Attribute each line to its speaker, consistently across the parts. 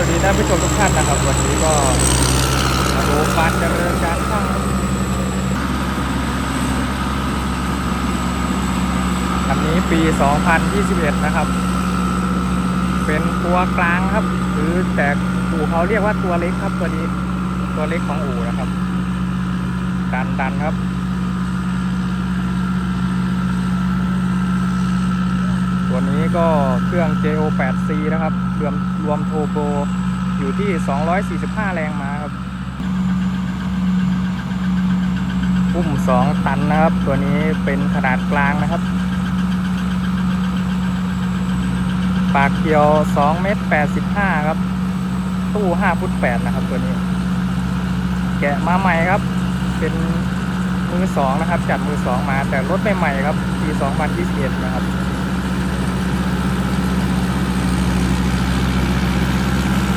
Speaker 1: วัสดีท่านผู้ชมทุกท่านนะครับ วันนี้ก็มาดูการเจริญการช่างอันนี้ปี 2021 นะครับ เป็นตัวกลางครับ หรือแต่อู่เขาเรียกว่าตัวเล็กครับตัวนี้ ตัวเล็กของอู่นะครับ ดันดันครับ วนี้ก็เครื่อง JO8C นะครับ รวมรวมโทโบอยู่ที่ 245 แรงม้าครับอุ้ม2 ตันนะครับ ตัวนี้เป็นขนาดกลางนะครับ ปากเกียว 2 เมตร 85 ครับ ตู้ 5 ฟุต 8 นะครับตัวนี้ แกะมาใหม่ครับ เป็นมือสองนะครับ จัดมือสองมาแต่รถใหม่ๆครับปี 2021 นะครับ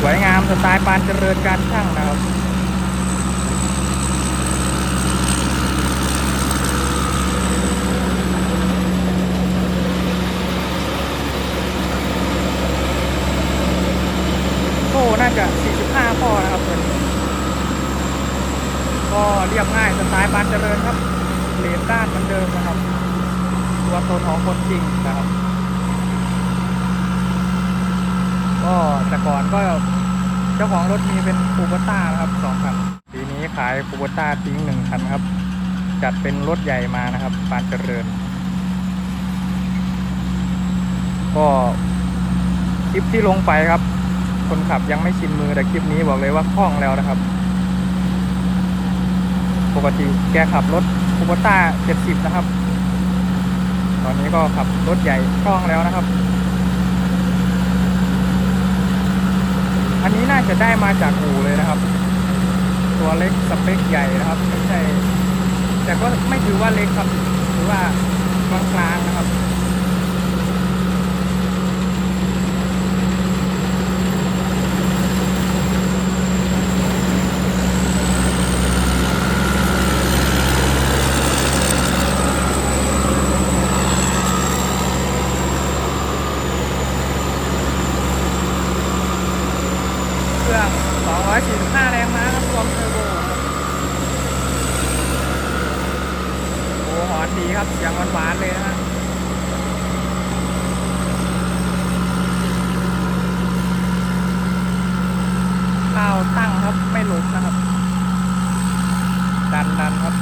Speaker 1: สวยงามสไตล์ปานเจริญการช่างนะครับโซ่น่าจะ 45 ข้อนะครับตัวนี้ก็เรียบง่ายสไตล์ปานเจริญครับ เลนด้านเหมือนเดิมนะครับ ตัวตนของคนจริงนะครับ ก็แต่ก่อนก็เจ้าของรถมีเป็นคูเปต้านะครับสองคันปีนี้ขายคูเปต้าทิ้งหนึ่งคันครับ จัดเป็นรถใหญ่มานะครับปานเจริญ ก็คลิปที่ลงไปครับ คนขับยังไม่ชินมือแต่คลิปนี้บอกเลยว่าคล่องแล้วนะครับ ปกติแกขับรถคูเปต้า70นะครับ ตอนนี้ก็ขับรถใหญ่คล่องแล้วนะครับ อันนี้น่าจะได้มาจากอู่เลยนะครับ ตัวเล็กสเปคใหญ่นะครับไม่ใช่แต่ก็ไม่ถือว่าเล็กครับถือว่ากลางๆนะครับ เครื่อง 245 แรงม้าครับรวมเทอร์โบครับโอ้หอน ดีครับเสียงหวานๆเลยนะฮะข้าวตั้งครับไม่หลุดนะครับ ดันดันครับ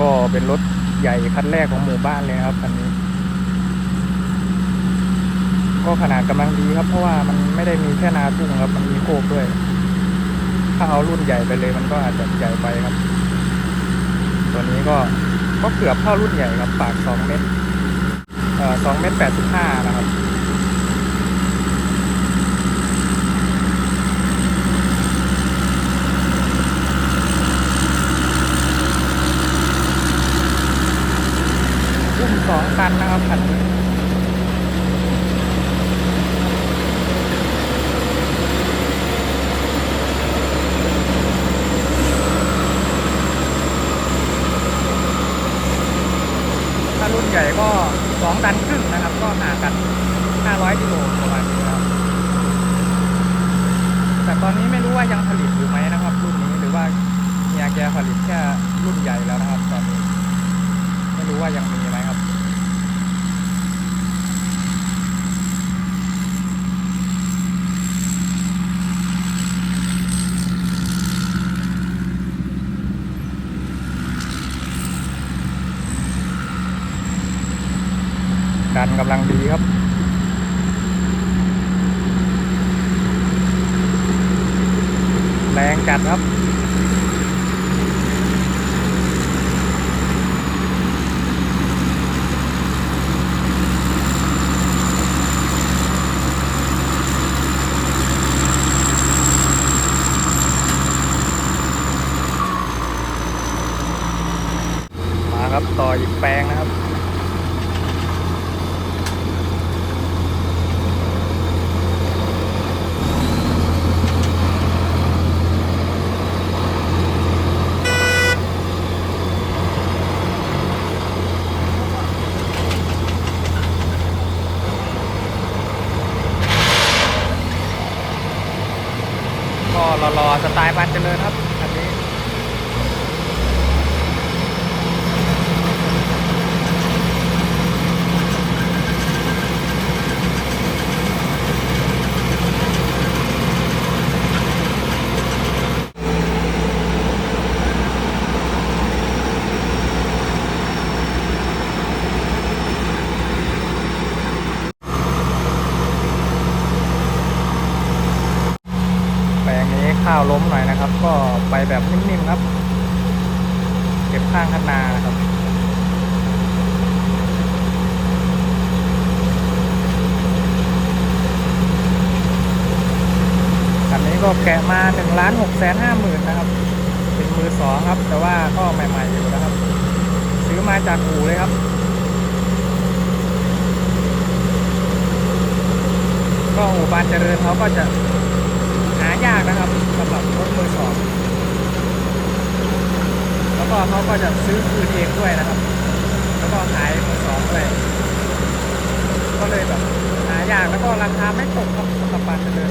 Speaker 1: ก็เป็นรถใหญ่คันแรกของหมู่บ้านเลยครับคันนี้ ก็ขนาดกำลังดีครับ เพราะว่ามันไม่ได้มีแค่นาทุ่งครับ มันมีโคกด้วย ถ้าเอารุ่นใหญ่ไปเลยมันก็อาจจะใหญ่ไปครับ ตัวนี้ก็ก็เกือบเท่ารุ่นใหญ่ครับ ปาก2เมตรเอ่อ2เมตร85นะครับ อุ้มันนะครับคันถ้ารุ่นใหญ่ก็สองตันครึ่งนะครับ ก็ห่างกัน500กิโลประมาณนี้ครับ แต่ตอนนี้ไม่รู้ว่ายังผลิตอยู่ไหมนะครับ รุ่นนี้หรือว่าเฮียแกผลิตแค่รุ่นใหญ่แล้วนะครับ ตอนนี้ ไม่รู้ว่ายังมีไหมครับ ดัน กำลังดีครับแรงจัดครับ มาครับต่ออีกแปลงนะครับ รอๆสไตล์บานเจริญ ครับอันนี้ แปลงนี้ข้าวล้มหน่อยนะครับ ก็ ไปแบบนิ่มๆครับ เก็บข้างคันนานะครับคันนี้ก็แกะมา1นึ่งล้านหกแสนห้าหมื่นนะครับ เป็นมือสองครับ แต่ว่าก็ใหม่ๆอยู่นะครับ ซื้อมาจากอู่เลยครับก็อู่บานเจริญเขาก็จะหายากนะครับสำหรับรถมือสอง แล้วก็เขาก็จะซื้อคืนเองด้วยนะครับ แล้วก็ขายมือสองด้วยก็เลยแบบหายากแล้วก็ราคาไม่ตกครับสำหรับบานเจริญ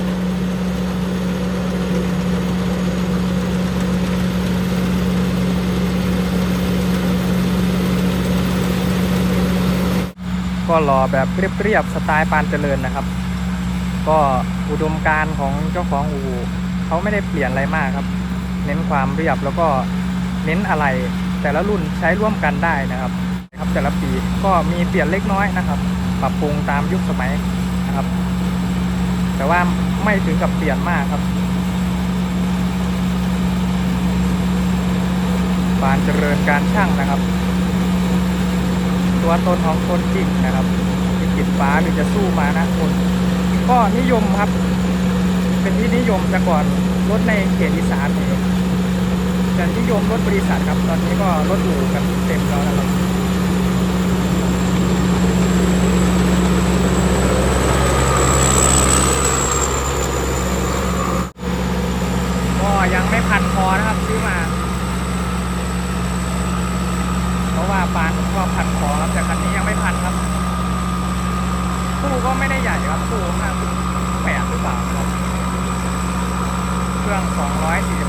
Speaker 1: ก็รอแบบเรียบๆสไตล์ปานเจริญนะครับ ก็อุดมการของเจ้าของอู่เขาไม่ได้เปลี่ยนอะไรมากครับ เน้นความเรียบแล้วก็ เน้นอะไร แต่ละรุ่นใช้ร่วมกันได้นะครับครับแต่ละปีก็มีเปลี่ยนเล็กน้อยนะครับ ปรับปรุงตามยุคสมัยนะครับ แต่ว่าไม่ถึงกับเปลี่ยนมากครับปานเจริญการช่างนะครับ ตัวตนของคนจริงนะครับที่กิดฟ้าหรือจะสู้มานะคนก็นิยมครับ เป็นที่นิยมแต่ก่อนรถในเขตอีสานนี่จะนิยมรถบริษัทครับ ตอนนี้ก็รถหรูกันเต็มแล้วนะครับก็ยังไม่พันคอนะครับซื้อมา เพราะว่าปานก็พันคอครับแต่คันนี้ยังไม่พันครับตู้ก็ไม่ได้ใหญ่ครับตู้ห้าแปดหรือเปล่าครับ เครื่อง245